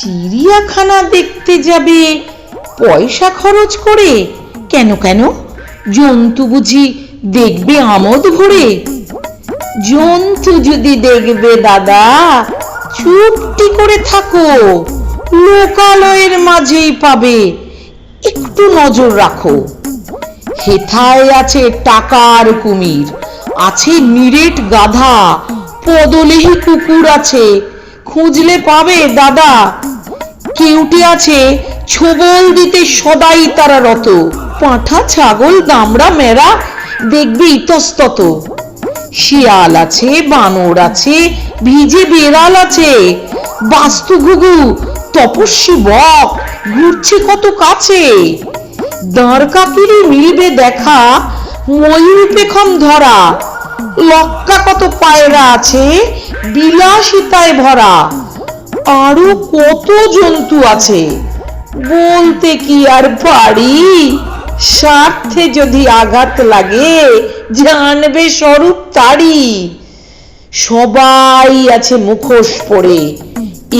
চিড়িয়াখানা দেখতে যাবে। পয়সা খরচ করে? কেন কেন? জন্তু বুঝি দেখবে আমোদ ভরে। জন্তু যদি দেখবে দাদা, চুপটি করে থাকো। লোকালয়ের মাঝেই পাবে। একটু নজর রাখো। হেথায় আছে টাকার কুমির, আছে নিরেট গাধা, পদলেহি কুকুর আছে। খুঁজলে পাবে, দাদা। কেউটি আছে, ছোবল দিতে সদাই তারা রত। পাঁঠা, ছাগল দামড়া মেরা, দেখবে ইতস্তত। শিয়াল আছে, বানর আছে, ভিজে বেড়াল আছে। বাস্তু ঘুঘু, তপস্বী বক, ঘুরছে কত কাছে। দাঁড় কাকিরি মিলবে দেখা, ময়ূর পেখম ধরা। লক্কা কত পায়রা আছে বিলাসিতায় ভরা। আরও কত জন্তু আছে? বলতে কি আর পারি? স্বার্থে যদি আঘাত লাগে জানবে স্বরূপ তারি সবাই আছে মুখোশ পরে।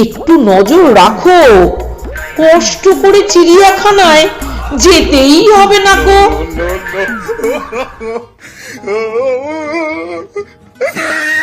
একটু নজর রাখো। কষ্ট করে চিড়িয়াখানায় যেতেই হবে না গো। no.